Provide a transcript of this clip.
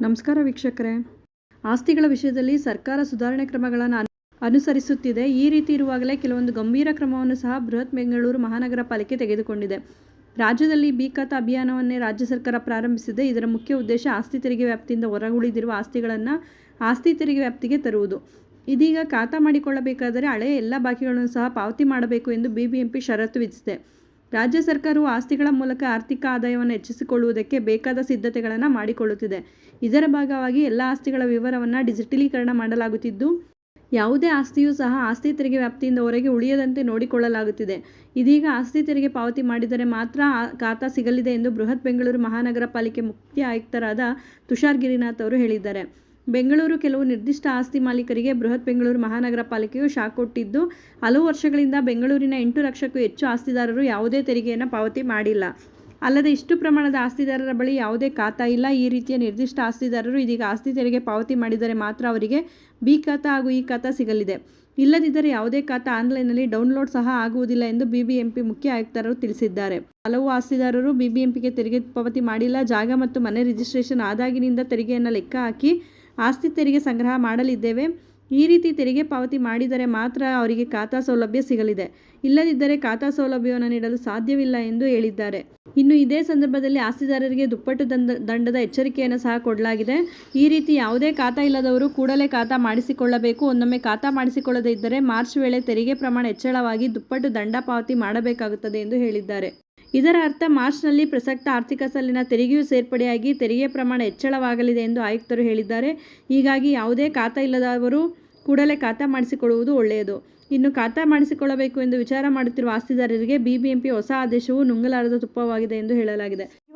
ನಮಸ್ಕಾರ ವೀಕ್ಷಕರೇ. ಆಸ್ತಿಗಳ ವಿಷಯದಲ್ಲಿ ಸರ್ಕಾರ ಸುಧಾರಣೆ ಕ್ರಮಗಳನ್ನು ಅನುಸರಿಸುತ್ತಿದೆ. ಈ ರೀತಿ ಇರುವಾಗಲೇ ಕೆಲವೊಂದು ಗಂಭೀರ ಕ್ರಮವನ್ನು ಸಹ ಬೃಹತ್ ಬೆಂಗಳೂರು ಮಹಾನಗರ ಪಾಲಿಕೆ ತೆಗೆದುಕೊಂಡಿದೆ. ರಾಜ್ಯದಲ್ಲಿ ಬಿ ಖಾತಾ ಅಭಿಯಾನವನ್ನೇ ರಾಜ್ಯ ಸರ್ಕಾರ ಪ್ರಾರಂಭಿಸಿದೆ. ಇದರ ಮುಖ್ಯ ಉದ್ದೇಶ ಆಸ್ತಿ ತೆರಿಗೆ ವ್ಯಾಪ್ತಿಯಿಂದ ಹೊರಗುಳಿದಿರುವ ಆಸ್ತಿಗಳನ್ನು ಆಸ್ತಿ ತೆರಿಗೆ ವ್ಯಾಪ್ತಿಗೆ ತರುವುದು. ಇದೀಗ ಖಾತಾ ಮಾಡಿಕೊಳ್ಳಬೇಕಾದರೆ ಹಳೆಯ ಎಲ್ಲ ಬಾಕಿಗಳನ್ನು ಸಹ ಪಾವತಿ ಮಾಡಬೇಕು ಎಂದು ಬಿಬಿಎಂಪಿ ಷರತ್ತು ವಿಧಿಸಿದೆ. ರಾಜ್ಯ ಸರ್ಕಾರವು ಆಸ್ತಿಗಳ ಮೂಲಕ ಆರ್ಥಿಕ ಆದಾಯವನ್ನು ಹೆಚ್ಚಿಸಿಕೊಳ್ಳುವುದಕ್ಕೆ ಬೇಕಾದ ಸಿದ್ಧತೆಗಳನ್ನು ಮಾಡಿಕೊಳ್ಳುತ್ತಿದೆ. ಇದರ ಭಾಗವಾಗಿ ಎಲ್ಲ ಆಸ್ತಿಗಳ ವಿವರವನ್ನು ಡಿಜಿಟಲೀಕರಣ ಮಾಡಲಾಗುತ್ತಿದ್ದು, ಯಾವುದೇ ಆಸ್ತಿಯೂ ಸಹ ಆಸ್ತಿ ತೆರಿಗೆ ವ್ಯಾಪ್ತಿಯಿಂದ ಹೊರಗೆ ಉಳಿಯದಂತೆ ನೋಡಿಕೊಳ್ಳಲಾಗುತ್ತಿದೆ. ಇದೀಗ ಆಸ್ತಿ ತೆರಿಗೆ ಪಾವತಿ ಮಾಡಿದರೆ ಮಾತ್ರ ಆ ಖಾತಾ ಸಿಗಲಿದೆ ಎಂದು ಬೃಹತ್ ಬೆಂಗಳೂರು ಮಹಾನಗರ ಪಾಲಿಕೆ ಮುಖ್ಯ ಆಯುಕ್ತರಾದ ತುಷಾರ್ ಗಿರಿನಾಥ್ ಅವರು ಹೇಳಿದ್ದಾರೆ. ಬೆಂಗಳೂರು ಕೆಲವು ನಿರ್ದಿಷ್ಟ ಆಸ್ತಿ ಮಾಲೀಕರಿಗೆ ಬೃಹತ್ ಬೆಂಗಳೂರು ಮಹಾನಗರ ಪಾಲಿಕೆಯು ಶಾಕ್ ಕೊಟ್ಟಿದ್ದು, ಹಲವು ವರ್ಷಗಳಿಂದ ಬೆಂಗಳೂರಿನ ಎಂಟು ಲಕ್ಷಕ್ಕೂ ಹೆಚ್ಚು ಆಸ್ತಿದಾರರು ಯಾವುದೇ ತೆರಿಗೆಯನ್ನು ಪಾವತಿ ಮಾಡಿಲ್ಲ. ಅಲ್ಲದೆ ಇಷ್ಟು ಪ್ರಮಾಣದ ಆಸ್ತಿದಾರರ ಬಳಿ ಯಾವುದೇ ಖಾತಾ ಇಲ್ಲ. ಈ ರೀತಿಯ ನಿರ್ದಿಷ್ಟ ಆಸ್ತಿದಾರರು ಇದೀಗ ಆಸ್ತಿ ತೆರಿಗೆ ಪಾವತಿ ಮಾಡಿದರೆ ಮಾತ್ರ ಅವರಿಗೆ ಬಿ ಖಾತಾ ಹಾಗೂ ಈ ಖಾತಾ ಸಿಗಲಿದೆ. ಇಲ್ಲದಿದ್ದರೆ ಯಾವುದೇ ಖಾತಾ ಆನ್ಲೈನ್ನಲ್ಲಿ ಡೌನ್ಲೋಡ್ ಸಹ ಆಗುವುದಿಲ್ಲ ಎಂದು ಬಿಬಿಎಂಪಿ ಮುಖ್ಯ ಆಯುಕ್ತರು ತಿಳಿಸಿದ್ದಾರೆ. ಹಲವು ಆಸ್ತಿದಾರರು ಬಿಬಿಎಂಪಿಗೆ ತೆರಿಗೆ ಪಾವತಿ ಮಾಡಿಲ್ಲ. ಜಾಗ ಮತ್ತು ಮನೆ ರಿಜಿಸ್ಟ್ರೇಷನ್ ಆದಾಗಿನಿಂದ ತೆರಿಗೆಯನ್ನು ಲೆಕ್ಕ ಹಾಕಿ ಆಸ್ತಿ ತೆರಿಗೆ ಸಂಗ್ರಹ ಮಾಡಲಿದ್ದೇವೆ. ಈ ರೀತಿ ತೆರಿಗೆ ಪಾವತಿ ಮಾಡಿದರೆ ಮಾತ್ರ ಅವರಿಗೆ ಖಾತಾ ಸೌಲಭ್ಯ ಸಿಗಲಿದೆ. ಇಲ್ಲದಿದ್ದರೆ ಖಾತಾ ಸೌಲಭ್ಯವನ್ನು ನೀಡಲು ಸಾಧ್ಯವಿಲ್ಲ ಎಂದು ಹೇಳಿದ್ದಾರೆ. ಇನ್ನು ಇದೇ ಸಂದರ್ಭದಲ್ಲಿ ಆಸ್ತಿದಾರರಿಗೆ ದುಪ್ಪಟ್ಟು ದಂಡ, ದಂಡದ ಎಚ್ಚರಿಕೆಯನ್ನು ಸಹ ಕೊಡಲಾಗಿದೆ. ಈ ರೀತಿ ಯಾವುದೇ ಖಾತಾ ಇಲ್ಲದವರು ಕೂಡಲೇ ಖಾತಾ ಮಾಡಿಸಿಕೊಳ್ಳಬೇಕು. ಒಂದೊಮ್ಮೆ ಖಾತಾ ಮಾಡಿಸಿಕೊಳ್ಳದೇ ಇದ್ದರೆ ಮಾರ್ಚ್ ವೇಳೆ ತೆರಿಗೆ ಪ್ರಮಾಣ ಹೆಚ್ಚಳವಾಗಿ ದುಪ್ಪಟ್ಟು ದಂಡ ಪಾವತಿ ಮಾಡಬೇಕಾಗುತ್ತದೆ ಎಂದು ಹೇಳಿದ್ದಾರೆ. ಇದರ ಅರ್ಥ ಮಾರ್ಚ್ನಲ್ಲಿ ಪ್ರಸಕ್ತ ಆರ್ಥಿಕ ಸಾಲಿನ ತೆರಿಗೆಯೂ ಸೇರ್ಪಡೆಯಾಗಿ ತೆರಿಗೆ ಪ್ರಮಾಣ ಹೆಚ್ಚಳವಾಗಲಿದೆ ಎಂದು ಆಯುಕ್ತರು ಹೇಳಿದ್ದಾರೆ. ಹೀಗಾಗಿ ಯಾವುದೇ ಖಾತಾ ಇಲ್ಲದವರು ಕೂಡಲೇ ಖಾತಾ ಮಾಡಿಸಿಕೊಳ್ಳುವುದು ಒಳ್ಳೆಯದು. ಇನ್ನು ಖಾತಾ ಮಾಡಿಸಿಕೊಳ್ಳಬೇಕು ಎಂದು ವಿಚಾರ ಮಾಡುತ್ತಿರುವ ಆಸ್ತಿದಾರರಿಗೆ ಬಿಬಿಎಂಪಿ ಹೊಸ ಆದೇಶವು ನುಂಗಲಾರದ ತುಪ್ಪವಾಗಿದೆ ಎಂದು ಹೇಳಲಾಗಿದೆ.